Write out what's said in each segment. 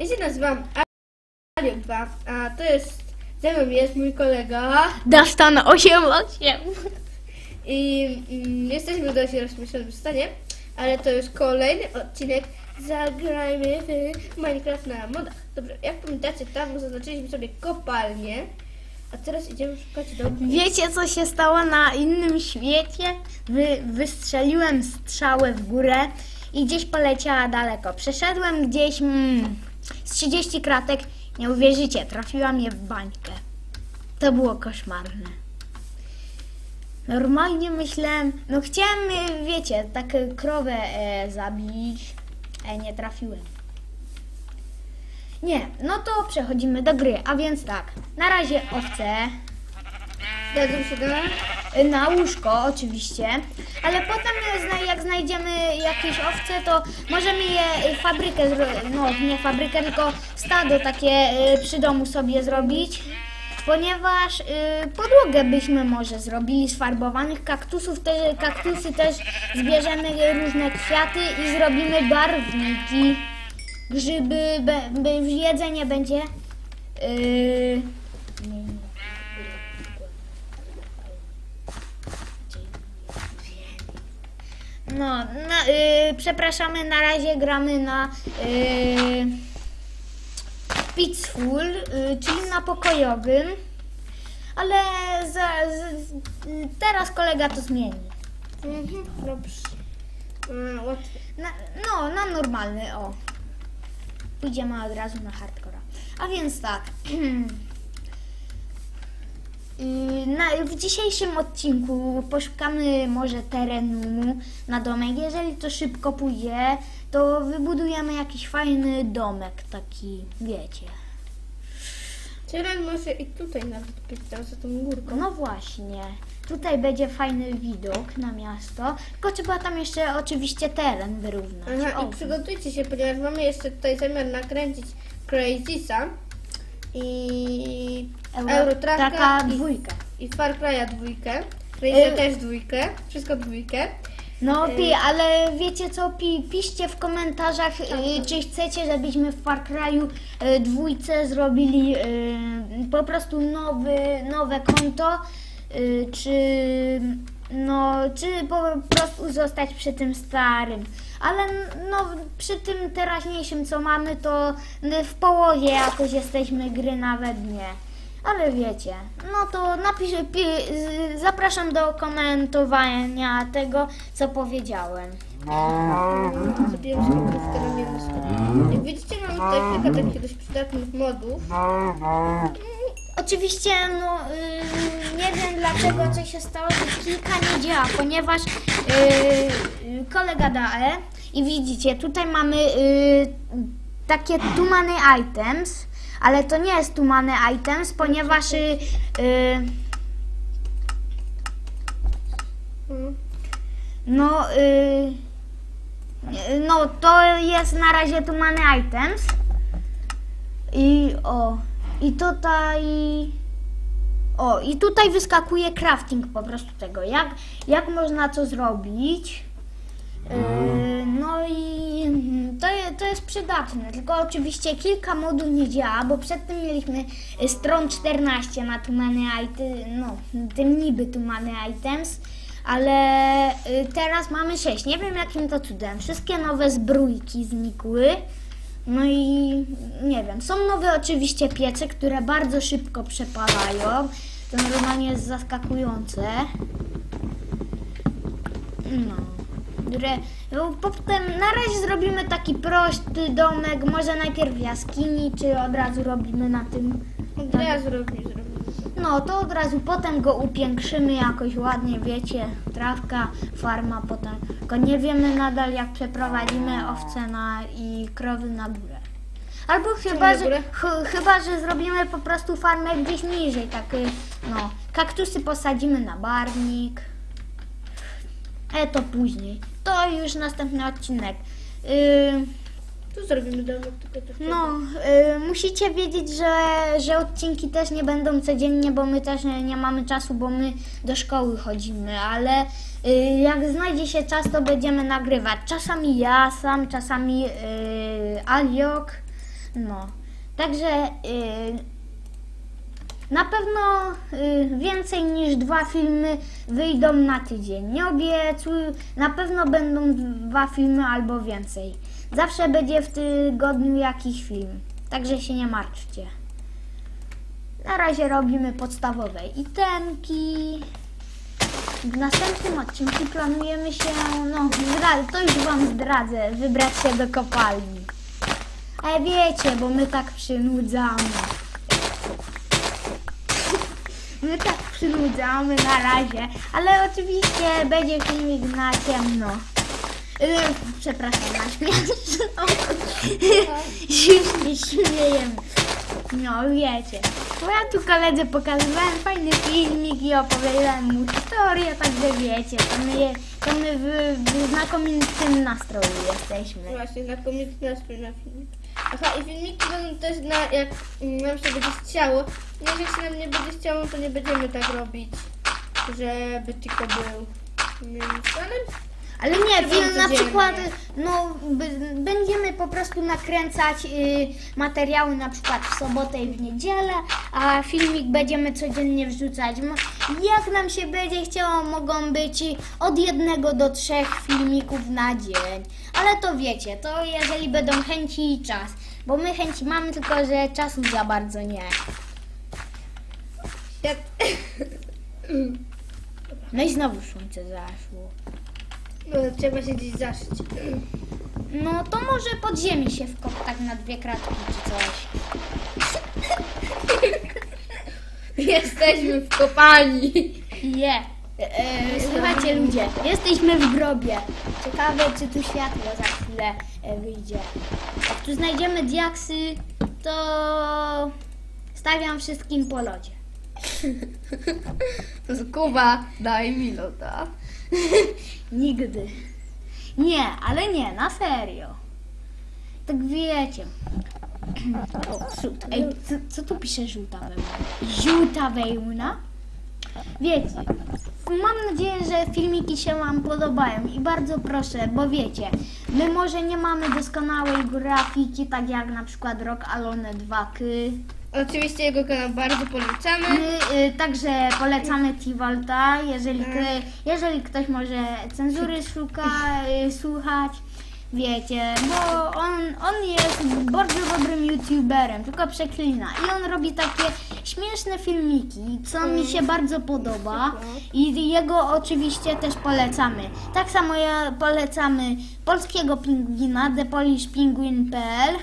Ja się nazywam Aliuba, a to jest, ze mną jest mój kolega Dastan 88. i mm, jesteśmy w dość rozśmieszonym stanie, ale to już kolejny odcinek Zagrajmy w Minecraft na modach. Dobrze, jak pamiętacie, tam zaznaczyliśmy sobie kopalnię, a teraz idziemy szukać domu. Wiecie co się stało na innym świecie? Wy, wystrzeliłem strzałę w górę i gdzieś poleciała daleko. Przeszedłem gdzieś mm, z 30 kratek. Nie uwierzycie, trafiłam je w bańkę. To było koszmarne. Normalnie myślałem, no chciałem, y, wiecie, tak krowę e, zabić. E, nie trafiłem. Nie, no to przechodzimy do gry, a więc tak, na razie owce, Dadzą się do na łóżko oczywiście, ale potem e, jak znajdziemy jakieś owce, to możemy je e, fabrykę, no nie fabrykę, tylko stado takie e, przy domu sobie zrobić, ponieważ podłogę byśmy może zrobili z farbowanych kaktusów, te kaktusy też zbierzemy różne kwiaty i zrobimy barwniki, grzyby, jedzenie będzie nie, nie. No, na, y, przepraszamy, na razie gramy na y, Peaceful, y, czyli na pokojowym, ale za, z, teraz kolega to zmieni. Mhm, dobrze. Łatwo. Na, no, na normalny, o. Pójdziemy od razu na hardcora. A więc tak. Na, w dzisiejszym odcinku poszukamy może terenu na domek. Jeżeli to szybko pójdzie, to wybudujemy jakiś fajny domek, taki, wiecie. Teren może i tutaj nawet być tam za tą górką. No właśnie, tutaj będzie fajny widok na miasto, tylko trzeba tam jeszcze oczywiście teren wyrównać. Aha, i przygotujcie się, ponieważ mamy jeszcze tutaj zamiar nakręcić Crazysa i Euro- Eurotraka taka i, dwójka. i Far Cry'a dwójkę. Crazysa Y- też dwójkę, wszystko dwójkę. No Y- pi, ale wiecie co, pi, piszcie w komentarzach, y, czy chcecie, żebyśmy w Far Cry'u dwójce zrobili po prostu nowy, nowe konto, czy no, czy po prostu zostać przy tym starym. Ale no, przy tym teraźniejszym, co mamy, to w połowie jakoś jesteśmy gry nawet nie. Ale wiecie, no to napisz, pi, z- zapraszam do komentowania tego, co powiedziałem. Na mięsko. Jak widzicie, mam tutaj kilka takich dość przydatnych modów. Oczywiście, no y, nie wiem dlaczego coś się stało, że kilka nie działa, ponieważ y, kolega daje i widzicie, tutaj mamy y, takie tumany items, ale to nie jest tumany items, ponieważ y, y, Mm. No, y, no to jest na razie tu mamy items. I o, i tutaj, o, i tutaj wyskakuje crafting po prostu tego, jak, jak można to zrobić. Y, no i to, to jest przydatne, tylko oczywiście kilka modów nie działa, bo przedtem mieliśmy y, stron 14 na tumany items, no, tym niby tumany items, ale y, teraz mamy 6. Nie wiem jakim to cudem. Wszystkie nowe zbrójki znikły. No i nie wiem. Są nowe oczywiście piece, które bardzo szybko przepalają. To normalnie jest zaskakujące. No. Które, no, potem na razie zrobimy taki prosty domek, może najpierw w jaskini, czy od razu robimy na tym. Ja zrobię, zrobię. No to od razu potem go upiększymy jakoś ładnie, wiecie, trawka, farma potem. Tylko nie wiemy nadal jak przeprowadzimy owce na, i krowy na górę. Albo chyba że, ch, chyba, że zrobimy po prostu farmę gdzieś niżej, tak no, kaktusy posadzimy na barwnik. E to później. To już następny odcinek. Y, Tu zrobimy domek, tylko no, y, musicie wiedzieć, że, że odcinki też nie będą codziennie, bo my też nie, mamy czasu, bo my do szkoły chodzimy, ale y, jak znajdzie się czas, to będziemy nagrywać. Czasami ja sam, czasami y, Aliok. No, także y, na pewno y, więcej niż dwa filmy wyjdą na tydzień. Nie obiecuję, na pewno będą dwa filmy albo więcej. Zawsze będzie w tygodniu jakiś film, także się nie martwcie. Na razie robimy podstawowe itemki. W następnym odcinku planujemy się, no to już Wam zdradzę, wybrać się do kopalni. Ale wiecie, bo my tak przynudzamy. My tak przynudzamy na razie, ale oczywiście będzie filmik na ciemno. Yy, przepraszam, na śmieszno. Się śmiejemy. No wiecie, bo ja tu koledze pokazywałem fajny filmik i opowiadałem mu historię, także wiecie, to my, to my w, w znakomitym nastroju jesteśmy. Właśnie, znakomity nastrój na filmik. Aha, i filmiki będą też na, jak nam się będzie chciało. Nie, jak się nam nie będzie chciało, to nie będziemy tak robić, żeby tylko był minusem. Ale nie, film na przykład, no będziemy po prostu nakręcać y, materiały na przykład w sobotę i w niedzielę, a filmik będziemy codziennie wrzucać. Jak nam się będzie chciało, mogą być od jednego do trzech filmików na dzień. Ale to wiecie, to jeżeli będą chęci i czas, bo my chęci mamy, tylko że czasu za bardzo nie. No i znowu słońce zaszło. No, trzeba się gdzieś zaszyć. No to może pod ziemi się wkop tak na dwie kratki czy coś. Jesteśmy w kopalni. Je. E, e, słuchajcie ludzie, jesteśmy w grobie. Ciekawe czy tu światło za chwilę e, wyjdzie. Jak tu znajdziemy diaksy, to stawiam wszystkim po lodzie. Kuba, daj mi loda. Nigdy. Nie, ale nie, na serio. Tak wiecie. O, żółta. Ej, co, co tu pisze żółta wełna? Żółta wełna? Wiecie, mam nadzieję, że filmiki się Wam podobają i bardzo proszę, bo wiecie, my może nie mamy doskonałej grafiki, tak jak na przykład Rock Alone 2 -ky. Oczywiście jego kanał bardzo polecamy. My y, także polecamy Tivolta, jeżeli, Tak. jeżeli ktoś może cenzury szuka, y, słuchać, wiecie, bo on, on jest bardzo dobrym youtuberem, tylko przeklina i on robi takie śmieszne filmiki, co mi się bardzo podoba i jego oczywiście też polecamy. Tak samo ja polecamy polskiego pingwina, thepolishpenguin.pl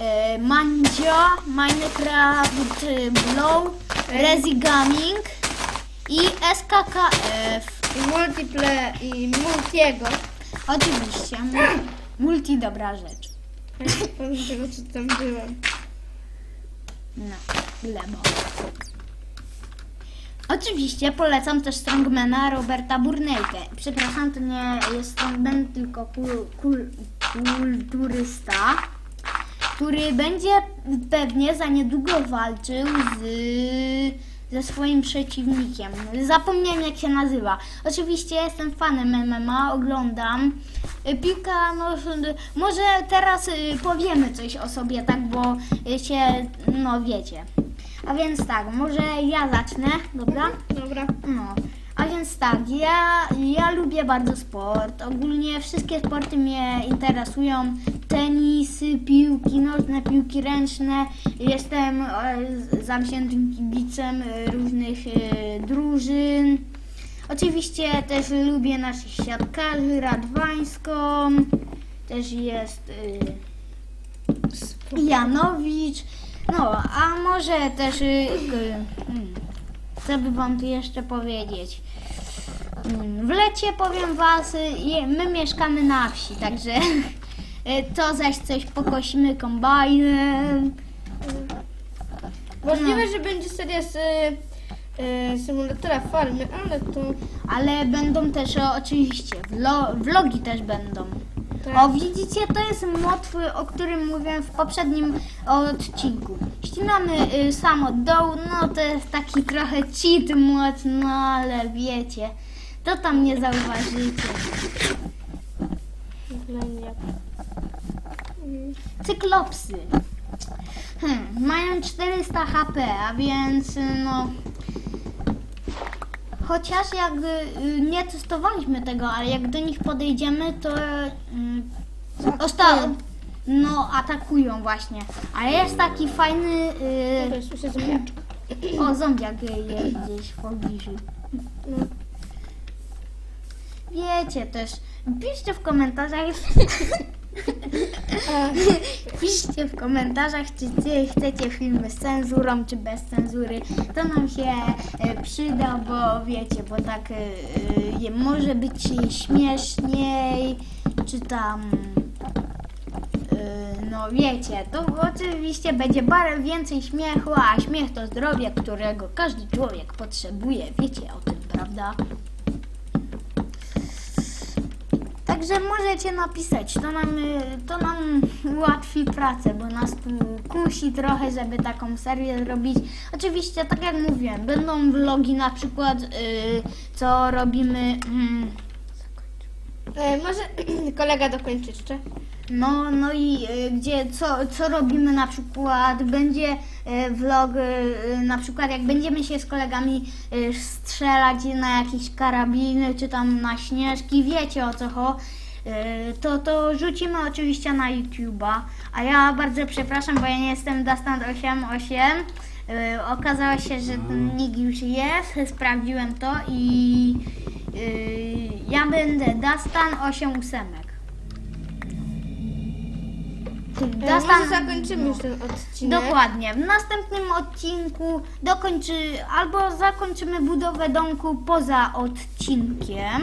e, Mandzio, Minecraft Blow, Rezi Gaming i SKKF. I multiple i multiego. Oczywiście, mu- multi dobra rzecz. Nie pamiętam tam było. No, glebo. Oczywiście polecam też strongmana Roberta Burnejkę. Przepraszam, to nie jest strongman, tylko kul, kul, kulturysta, który będzie pewnie za niedługo walczył z, ze swoim przeciwnikiem. Zapomniałem jak się nazywa. Oczywiście jestem fanem MMA, oglądam. Piłka, no może teraz y, powiemy coś o sobie, tak, bo się, no wiecie. A więc tak, może ja zacznę, dobra? Dobra. No, a więc tak, ja, ja lubię bardzo sport. Ogólnie wszystkie sporty mnie interesują. Tenisy, piłki nożne, piłki ręczne. Jestem e, z- zawziętym kibicem e, różnych e, drużyn. Oczywiście też lubię naszych siatkarzy, Radwańską. Też jest Janowicz. No, a może też. hmm, Co by wam tu jeszcze powiedzieć? Mm, W lecie powiem was, my mieszkamy na wsi, także to zaś coś pokosimy kombajnem. Możliwe, że będzie seria z y, symulatora farmy, ale to... Ale będą też o, oczywiście vlo, vlogi też będą. Tak. O, widzicie, to jest mod, y, o którym mówiłem w poprzednim odcinku. Ścinamy y, sam od dołu, no to jest taki trochę cheat mod, no ale wiecie, to tam nie zauważycie. Gleniak. Cyklopsy. Hmm, mają 400 HP, a więc y, no. Chociaż jak y, nie testowaliśmy tego, ale jak do nich podejdziemy, to y, osta- no atakują właśnie. Ale jest taki fajny. Dobra, Y, słyszę zombiaczka. o, zombiak jest gdzieś w pobliżu. No. Wiecie też. Piszcie w komentarzach. Piszcie w komentarzach, czy chcecie filmy z cenzurą, czy bez cenzury. To nam się e, przyda, bo wiecie, bo tak e, e, może być śmieszniej, czy tam. No wiecie, to oczywiście będzie bardzo więcej śmiechu, a śmiech to zdrowie, którego każdy człowiek potrzebuje. Wiecie o tym, prawda? Także możecie napisać, to nam, y, to nam ułatwi pracę, bo nas tu kusi trochę, żeby taką serię zrobić. Oczywiście, tak jak mówiłem, będą vlogi na przykład, y, co robimy, mm, e, może kolega dokończy jeszcze? No, no i y, gdzie, co, co robimy na przykład, będzie y, vlog, y, na przykład jak będziemy się z kolegami y, strzelać na jakieś karabiny, czy tam na śnieżki, wiecie o co chodzi. Y, To, to rzucimy oczywiście na YouTube'a. A ja bardzo przepraszam, bo ja nie jestem Dastan88. Y, Okazało się, że ten nick już jest. Sprawdziłem to i y, ja będę Dastan88. E, Dastan, może zakończymy już ten odcinek. Dokładnie. W następnym odcinku dokończy albo zakończymy budowę domku poza odcinkiem.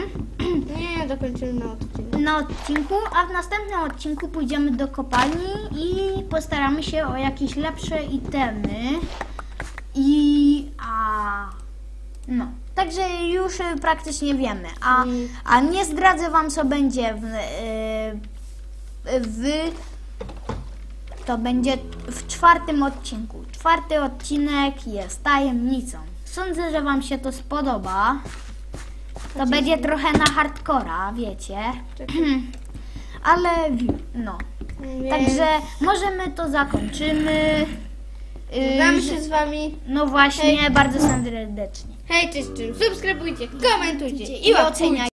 Nie, dokończymy na odcinek. Na odcinku, a w następnym odcinku pójdziemy do kopalni i postaramy się o jakieś lepsze itemy. I a no. Także już y, praktycznie wiemy. A, Mm. a nie zdradzę wam co będzie w, y, w to będzie w czwartym odcinku. Czwarty odcinek jest tajemnicą. Sądzę, że Wam się to spodoba. To będzie trochę na hardcora, wiecie. Ale no. Więc Także możemy to zakończymy. Yy, Żegnamy się z wami. No właśnie, bardzo serdecznie. Hej, cześć, cześć. Subskrybujcie, komentujcie i I oceniajcie.